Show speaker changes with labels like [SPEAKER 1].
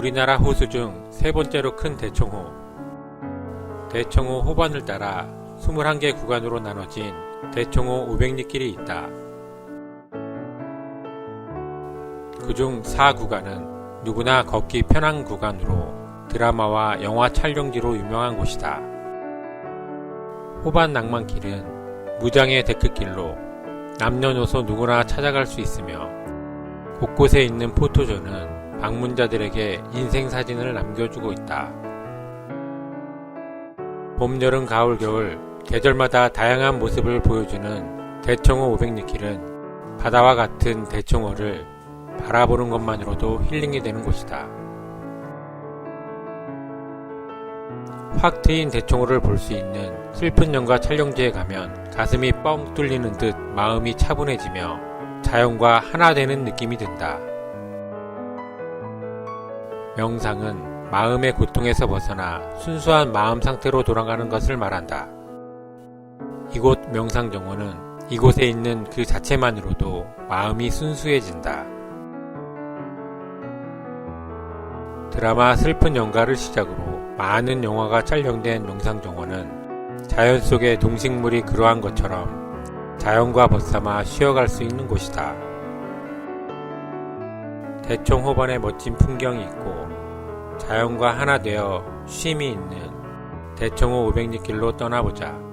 [SPEAKER 1] 우리나라 호수 중 세 번째로 큰 대청호. 대청호 호반을 따라 21개 구간으로 나눠진 대청호 500리길이 있다. 그중 4구간은 누구나 걷기 편한 구간으로 드라마와 영화 촬영지로 유명한 곳이다. 호반 낭만길은 무장의 데크길로 남녀노소 누구나 찾아갈 수 있으며 곳곳에 있는 포토존은 방문자들에게 인생 사진을 남겨주고 있다. 봄, 여름, 가을, 겨울 계절마다 다양한 모습을 보여주는 대청호 500리길은 바다와 같은 대청호를 바라보는 것만으로도 힐링이 되는 곳이다. 확 트인 대청호를 볼 수 있는 슬픈 연가 촬영지에 가면 가슴이 뻥 뚫리는 듯 마음이 차분해지며 자연과 하나 되는 느낌이 든다. 명상은 마음의 고통에서 벗어나 순수한 마음 상태로 돌아가는 것을 말한다. 이곳 명상 정원은 이곳에 있는 그 자체만으로도 마음이 순수해진다. 드라마 슬픈 연가를 시작으로 많은 영화가 촬영된 명상 정원은 자연 속의 동식물이 그러한 것처럼 자연과 벗삼아 쉬어갈 수 있는 곳이다. 대청 호반에 멋진 풍경이 있고 자연과 하나 되어 쉼이 있는 대청호 500리길로 떠나보자.